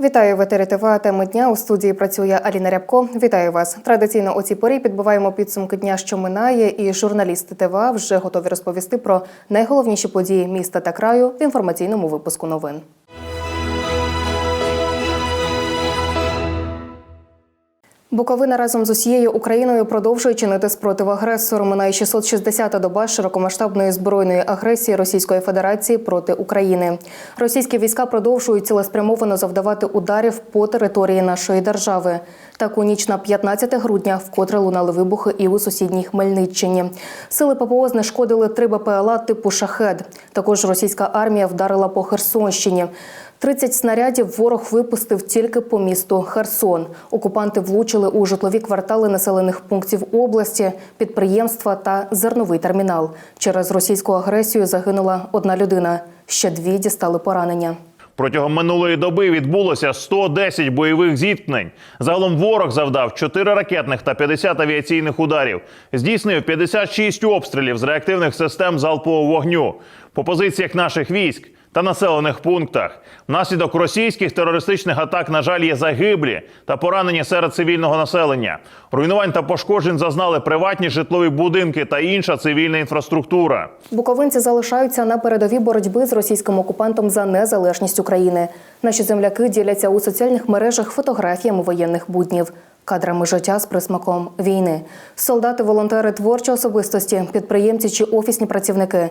Вітаю в етері ТВ. Теми дня у студії працює Аліна Рябко. Вітаю вас. Традиційно у цій порі підбиваємо підсумки дня, що минає, і журналісти ТВА вже готові розповісти про найголовніші події міста та краю в інформаційному випуску новин. Буковина разом з усією Україною продовжує чинити спротив агресору. Минає 660-та доба широкомасштабної збройної агресії Російської Федерації проти України. Російські війська продовжують цілеспрямовано завдавати ударів по території нашої держави. Так у ніч на 15 грудня вкотре лунали вибухи і у сусідній Хмельниччині. Сили ППО знешкодили три БПЛА типу шахед. Також російська армія вдарила по Херсонщині. 30 снарядів ворог випустив тільки по місту Херсон. Окупанти влучили у житлові квартали населених пунктів області, підприємства та зерновий термінал. Через російську агресію загинула одна людина. Ще дві дістали поранення. Протягом минулої доби відбулося 110 бойових зіткнень. Загалом ворог завдав 4 ракетних та 50 авіаційних ударів. Здійснив 56 обстрілів з реактивних систем залпового вогню по позиціях наших військ та населених пунктах. Внаслідок російських терористичних атак, на жаль, є загиблі та поранені серед цивільного населення. Руйнувань та пошкоджень зазнали приватні житлові будинки та інша цивільна інфраструктура. Буковинці залишаються на передовій боротьби з російським окупантом за незалежність України. Наші земляки діляться у соціальних мережах фотографіями воєнних буднів. Кадрами життя з присмаком війни, солдати, волонтери, творчі особистості, підприємці чи офісні працівники.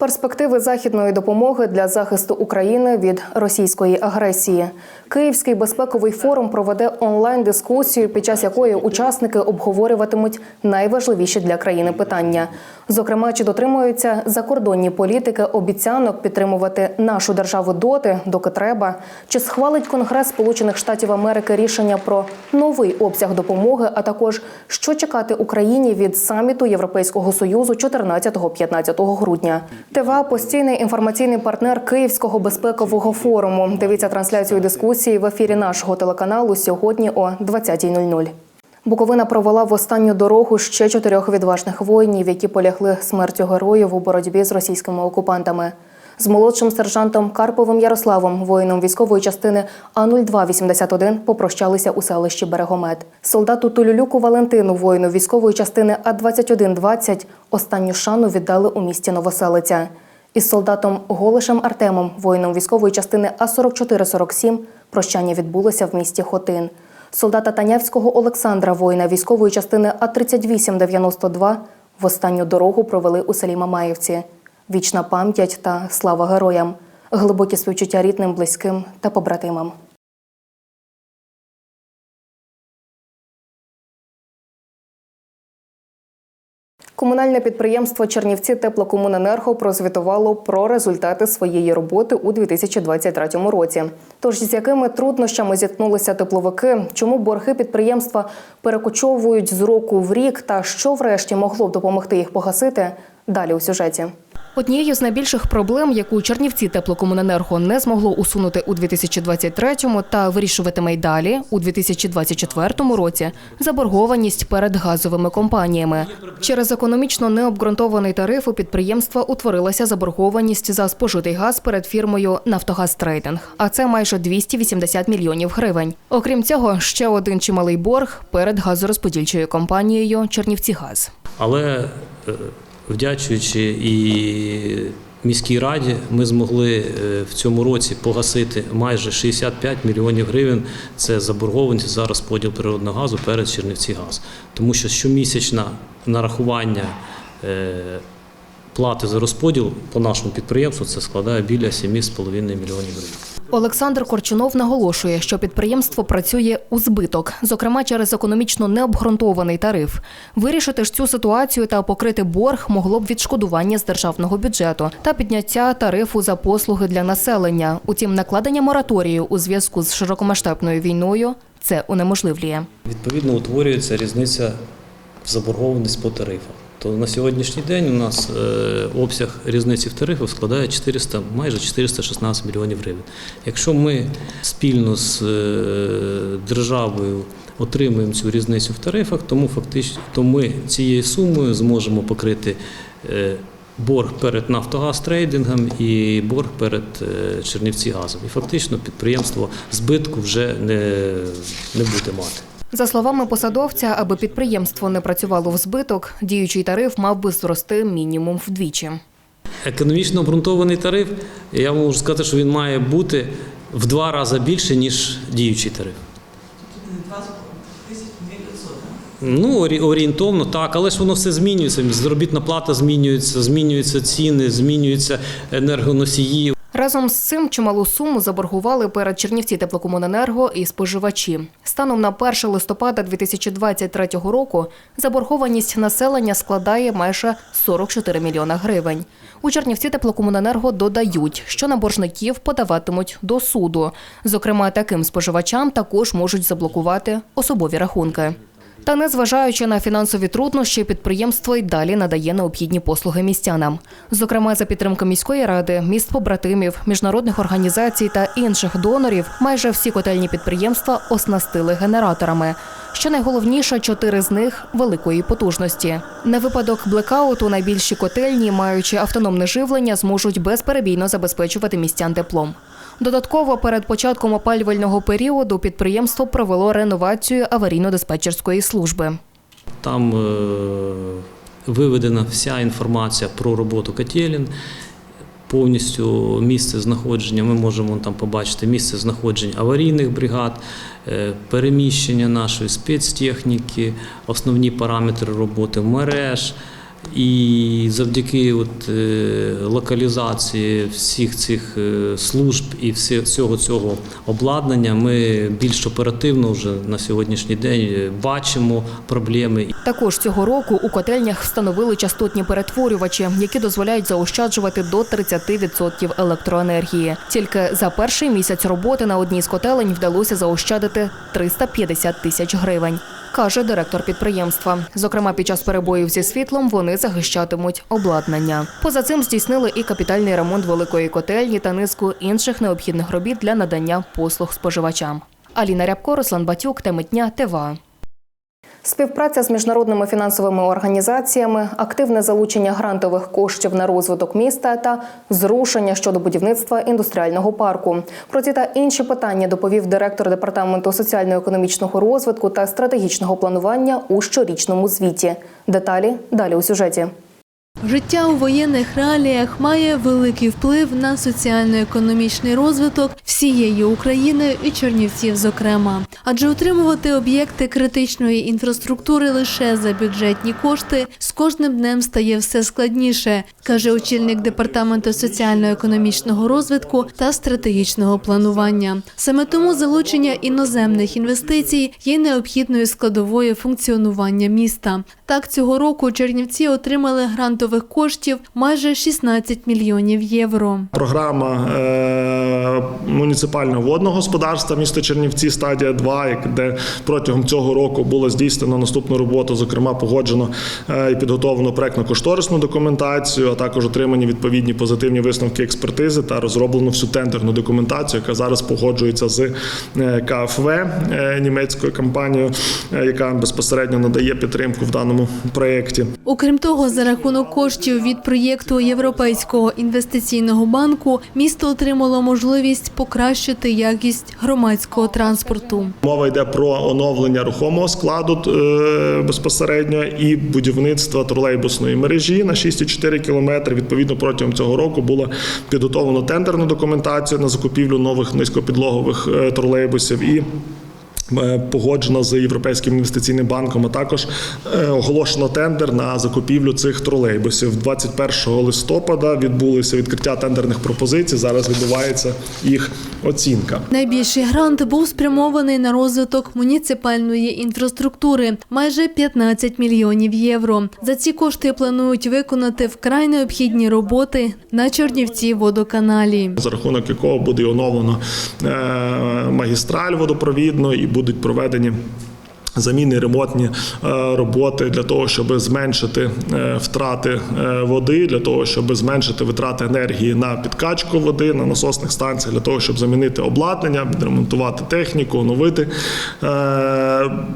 Перспективи західної допомоги для захисту України від російської агресії. Київський безпековий форум проведе онлайн-дискусію, під час якої учасники обговорюватимуть найважливіші для країни питання. Зокрема, чи дотримуються закордонні політики обіцянок підтримувати нашу державу доти, доки треба, чи схвалить Конгрес Сполучених Штатів Америки рішення про новий обсяг допомоги, а також що чекати Україні від саміту Європейського союзу 14-15 грудня. ТВА – постійний інформаційний партнер Київського безпекового форуму. Дивіться трансляцію дискусії в ефірі нашого телеканалу сьогодні о 20.00. Буковина провела в останню дорогу ще чотирьох відважних воїнів, які полягли смертю героїв у боротьбі з російськими окупантами. З молодшим сержантом Карповим Ярославом, воїном військової частини А-0281, попрощалися у селищі Берегомет. Солдату Тулюлюку Валентину, воїну військової частини А-2120, останню шану віддали у місті Новоселиця. Із солдатом Голишем Артемом, воїном військової частини А-4447, прощання відбулося в місті Хотин. Солдата Танявського Олександра, воїна військової частини А-3892, в останню дорогу провели у селі Мамаївці. Вічна пам'ять та слава героям, глибокі співчуття рідним, близьким та побратимам. Комунальне підприємство Чернівці Теплокомуненерго прозвітувало про результати своєї роботи у 2023 році. Тож з якими труднощами зіткнулися тепловики, чому борги підприємства перекочовують з року в рік, та що врешті могло б допомогти їх погасити? Далі у сюжеті. Однією з найбільших проблем, яку Чернівці теплокомуненерго не змогло усунути у 2023-му та вирішуватиме й далі у 2024 році, заборгованість перед газовими компаніями. Через економічно необґрунтований тариф у підприємства утворилася заборгованість за спожитий газ перед фірмою Нафтогаз Трейдинг, а це майже 280 мільйонів гривень. Окрім цього, ще один чималий борг перед газорозподільчою компанією Чернівцігаз. Але е, вдячуючи і міській раді, ми змогли е, в цьому році погасити майже 65 мільйонів гривень. Це заборгованість за розподіл природного газу перед Чернівцігаз. Тому що щомісячне нарахування е, плати за розподіл по нашому підприємству це складає біля 7,5 мільйонів гривень. Олександр Корчунов наголошує, що підприємство працює у збиток, зокрема через економічно необґрунтований тариф. Вирішити ж цю ситуацію та покрити борг могло б відшкодування з державного бюджету та підняття тарифу за послуги для населення. Утім, накладення мораторію у зв'язку з широкомасштабною війною це унеможливлює. Відповідно, утворюється різниця в заборгованість по тарифах. То на сьогоднішній день у нас е, обсяг різниці в тарифах складає 400, майже 416 мільйонів гривень. Якщо ми спільно з е, державою отримуємо цю різницю в тарифах, тому фактично то ми цією сумою зможемо покрити е, борг перед Нафтогаз трейдингом і борг перед Чернівці газом. І фактично підприємство збитку вже не, не буде мати. За словами посадовця, аби підприємство не працювало в збиток, діючий тариф мав би зрости мінімум вдвічі. Економічно обґрунтований тариф, я можу сказати, що він має бути в два рази більше, ніж діючий тариф. Ну, орі- орієнтовно так, але ж воно все змінюється. Заробітна плата змінюється, змінюються ціни, змінюються енергоносії. Разом з цим чималу суму заборгували перед Чернівці теплокомуненерго і споживачі. Станом на 1 листопада 2023 року заборгованість населення складає майже 44 мільйона гривень. У Чернівці теплокомуненерго додають, що на боржників подаватимуть до суду. Зокрема, таким споживачам також можуть заблокувати особові рахунки. Та незважаючи на фінансові труднощі, підприємство й далі надає необхідні послуги містянам. Зокрема, за підтримки міської ради, міст побратимів, міжнародних організацій та інших донорів, майже всі котельні підприємства оснастили генераторами. Що найголовніше, чотири з них великої потужності. На випадок блекауту найбільші котельні, маючи автономне живлення, зможуть безперебійно забезпечувати містян теплом. Додатково перед початком опалювального періоду підприємство провело реновацію аварійно-диспетчерської служби. Там е, виведена вся інформація про роботу котелін, повністю місце знаходження. Ми можемо там побачити місце знаходження аварійних бригад, е, переміщення нашої спецтехніки, основні параметри роботи мереж. І завдяки от, е, локалізації всіх цих е, служб і всього цього обладнання ми більш оперативно вже на сьогоднішній день е, бачимо проблеми Також цього року у котельнях встановили частотні перетворювачі, які дозволяють заощаджувати до 30% електроенергії. Тільки за перший місяць роботи на одній з котелень вдалося заощадити 350 тисяч гривень, каже директор підприємства. Зокрема, під час перебоїв зі світлом вони захищатимуть обладнання. Поза цим здійснили і капітальний ремонт великої котельні та низку інших необхідних робіт для надання послуг споживачам. Аліна Рябко, Руслан Батюк, Темитня, ТВА. Співпраця з міжнародними фінансовими організаціями, активне залучення грантових коштів на розвиток міста та зрушення щодо будівництва індустріального парку. Про ці та інші питання доповів директор департаменту соціально-економічного розвитку та стратегічного планування у щорічному звіті. Деталі далі у сюжеті. Життя у воєнних реаліях має великий вплив на соціально-економічний розвиток всієї України і Чернівців, зокрема. Адже утримувати об'єкти критичної інфраструктури лише за бюджетні кошти кожним днем стає все складніше, каже очільник департаменту соціально-економічного розвитку та стратегічного планування. Саме тому залучення іноземних інвестицій є необхідною складовою функціонування міста. Так, цього року Чернівці отримали грантових коштів майже 16 мільйонів євро. Програма е, муніципального водного господарства міста Чернівці стадія 2, як- де протягом цього року було здійснено наступну роботу, зокрема погоджено е, і підготовлено проектно-кошторисну документацію, а також отримані відповідні позитивні висновки експертизи та розроблено всю тендерну документацію, яка зараз погоджується з е, КФВ е, німецькою компанією, е, яка безпосередньо надає підтримку в даному проєкті. Окрім того, за рахунок коштів від проєкту Європейського інвестиційного банку місто отримало можливість покращити якість громадського транспорту. Мова йде про оновлення рухомого складу безпосередньо і будівництво тролейбусної мережі на 6,4 кілометри. Відповідно, протягом цього року було підготовлено тендерну документацію на закупівлю нових низькопідлогових е, тролейбусів і. Е, Погоджено з Європейським інвестиційним банком, а також е, оголошено тендер на закупівлю цих тролейбусів. 21 листопада відбулося відкриття тендерних пропозицій. Зараз відбувається їх оцінка. Найбільший грант був спрямований на розвиток муніципальної інфраструктури майже 15 мільйонів євро. За ці кошти планують виконати вкрай необхідні роботи на Чернівці водоканалі. за рахунок якого буде оновлено е, магістраль водопровідну і будуть проведені. Заміни ремонтні е, роботи для того, щоб зменшити е, втрати е, води, для того, щоб зменшити витрати енергії на підкачку води на насосних станціях, для того, щоб замінити обладнання, відремонтувати техніку, оновити.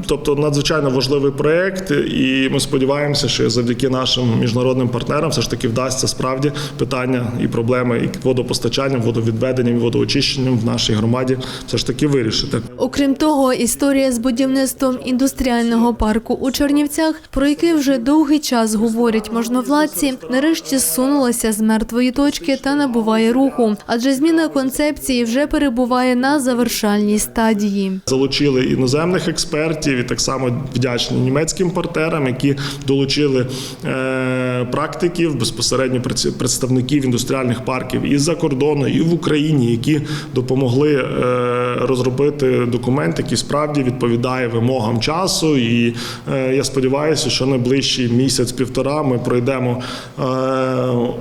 Тобто надзвичайно важливий проєкт, і ми сподіваємося, що завдяки нашим міжнародним партнерам все ж таки вдасться справді питання і проблеми і водопостачанням, водовідведенням, і водоочищенням в нашій громаді все ж таки вирішити. Окрім того, історія з будівництвом індустріального парку у Чернівцях, про який вже довгий час говорять можновладці, нарешті зсунулася з мертвої точки та набуває руху, адже зміна концепції вже перебуває на завершальній стадії. Залучили іноземних експертів і так само вдячні німецьким партнерам, які долучили е, практиків, безпосередньо представників індустріальних парків із-за кордону, і в Україні, які допомогли е, розробити документ, який справді відповідає вимогам часу. І е, я сподіваюся, що найближчий місяць-півтора ми пройдемо е,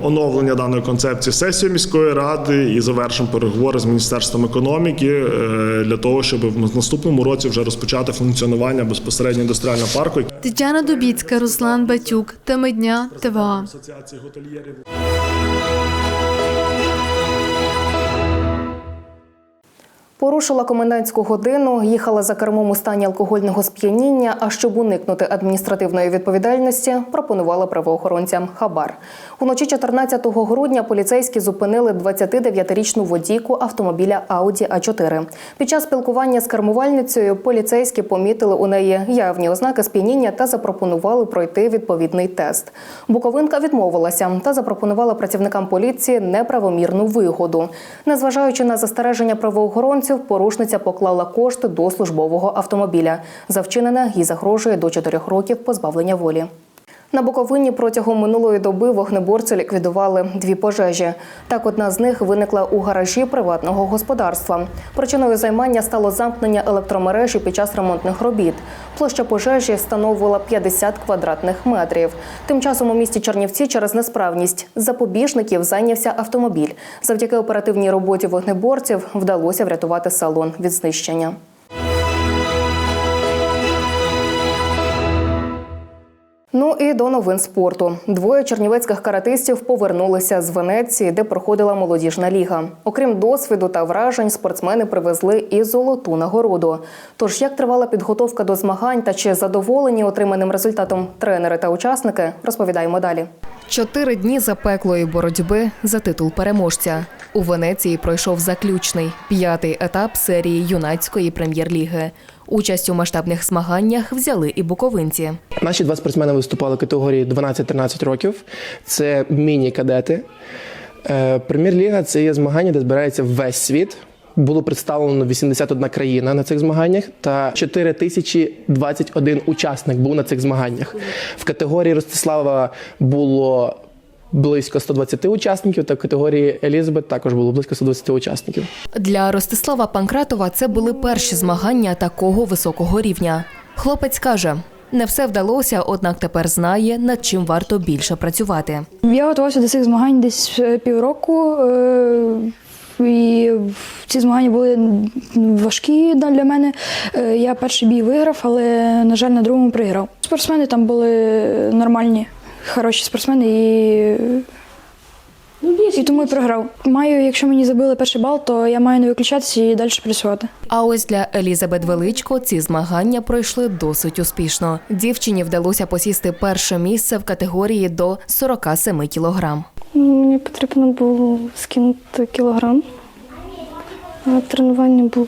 оновлення даної концепції сесії міської ради і завершимо переговори з міністерством економіки е, для того, щоб в наступному році вже розпочати функціонування безпосередньо індустріального парку. Тетяна Дубіцька, Руслан Батюк, Теми дня, ТВА. Порушила комендантську годину, їхала за кермом у стані алкогольного сп'яніння. А щоб уникнути адміністративної відповідальності, пропонувала правоохоронцям хабар. Уночі 14 грудня поліцейські зупинили 29-річну водійку автомобіля Audi a 4 Під час спілкування з кермувальницею поліцейські помітили у неї явні ознаки сп'яніння та запропонували пройти відповідний тест. Буковинка відмовилася та запропонувала працівникам поліції неправомірну вигоду. Незважаючи на застереження правоохоронців, порушниця поклала кошти до службового автомобіля. За вчинене їй загрожує до 4 років позбавлення волі. На Буковині протягом минулої доби вогнеборці ліквідували дві пожежі. Так, одна з них виникла у гаражі приватного господарства. Причиною займання стало замкнення електромережі під час ремонтних робіт. Площа пожежі становила 50 квадратних метрів. Тим часом у місті Чернівці через несправність запобіжників зайнявся автомобіль. Завдяки оперативній роботі вогнеборців вдалося врятувати салон від знищення. Ну і до новин спорту. Двоє чернівецьких каратистів повернулися з Венеції, де проходила молодіжна ліга. Окрім досвіду та вражень, спортсмени привезли і золоту нагороду. Тож як тривала підготовка до змагань та чи задоволені отриманим результатом тренери та учасники, розповідаємо далі. Чотири дні запеклої боротьби за титул переможця. У Венеції пройшов заключний п'ятий етап серії юнацької прем'єр-ліги. Участь у масштабних змаганнях взяли і буковинці. Наші два спортсмени виступали в категорії 12-13 років. Це міні-кадети. Е, Прем'єр-ліга це є змагання, де збирається весь світ. Було представлено 81 країна на цих змаганнях та 4021 учасник був на цих змаганнях. В категорії Ростислава було близько 120 учасників, та в категорії Елізабет також було близько 120 учасників. Для Ростислава Панкратова це були перші змагання такого високого рівня. Хлопець каже, не все вдалося, однак тепер знає, над чим варто більше працювати. Я готувався до цих змагань десь е, півроку. І ці змагання були важкі для мене. Е, Я перший бій виграв, але, на жаль, на другому програв. Спортсмени там були нормальні, хороші спортсмени і. І тому і програв. Маю, якщо мені забили перший бал, то я маю не виключатися і далі працювати. А ось для Елізабет Величко ці змагання пройшли досить успішно. Дівчині вдалося посісти перше місце в категорії до 47 кілограм. Мені потрібно було скинути кілограм. Тренування було,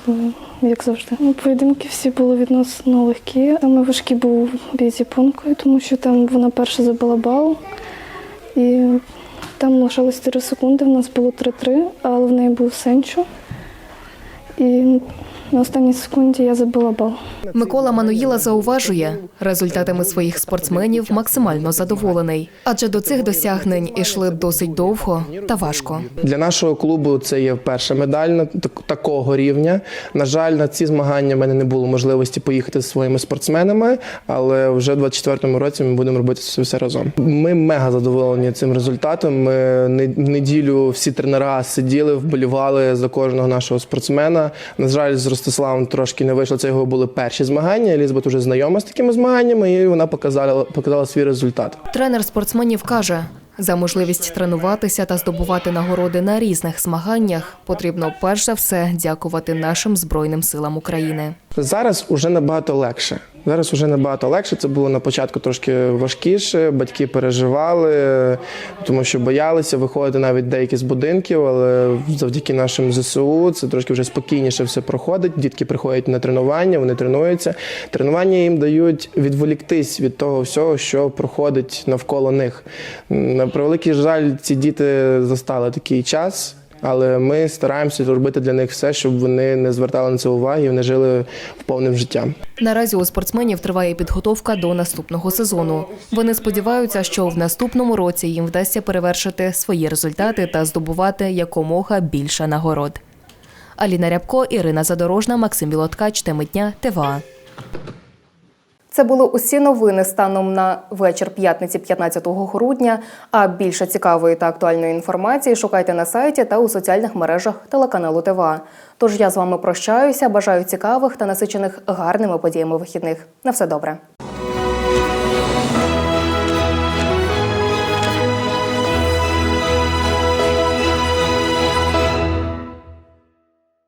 як завжди. Ну, Поєдинки всі були відносно легкі. Саме важкий був бій з японкою, тому що там вона перша забила бал. І там лишалось 4 секунди, в нас було 3-3, але в неї був сенчо. І на останній секунді я забила бал. Микола Мануїла зауважує, результатами своїх спортсменів максимально задоволений, адже до цих досягнень ішли досить довго та важко. Для нашого клубу це є перша медаль на так- такого рівня. На жаль, на ці змагання в мене не було можливості поїхати зі своїми спортсменами, але вже в 24-му році ми будемо робити це все разом. Ми мега задоволені цим результатом. Ми не- неділю всі тренера сиділи, вболівали за кожного нашого спортсмена. На жаль, з Ростиславом трошки не вийшло. Це його були перші змагання. Елізабет уже знайома з такими змаганнями, і вона показала, показала свій результат. Тренер спортсменів каже, за можливість тренуватися та здобувати нагороди на різних змаганнях потрібно перш за все дякувати нашим збройним силам України. Зараз уже набагато легше. Зараз уже набагато легше. Це було на початку трошки важкіше. Батьки переживали, тому що боялися виходити навіть деякі з будинків, але завдяки нашим ЗСУ це трошки вже спокійніше все проходить. Дітки приходять на тренування, вони тренуються. Тренування їм дають відволіктись від того всього, що проходить навколо них. На превеликий жаль, ці діти застали такий час. Але ми стараємося робити для них все, щоб вони не звертали на це уваги, вони жили повним життям. Наразі у спортсменів триває підготовка до наступного сезону. Вони сподіваються, що в наступному році їм вдасться перевершити свої результати та здобувати якомога більше нагород. Аліна Рябко, Ірина Задорожна, Максим Білоткач, Теми дня, ТВА. Це були усі новини станом на вечір п'ятниці 15 грудня. А більше цікавої та актуальної інформації шукайте на сайті та у соціальних мережах телеканалу ТВА. Тож я з вами прощаюся. Бажаю цікавих та насичених гарними подіями вихідних. На все добре.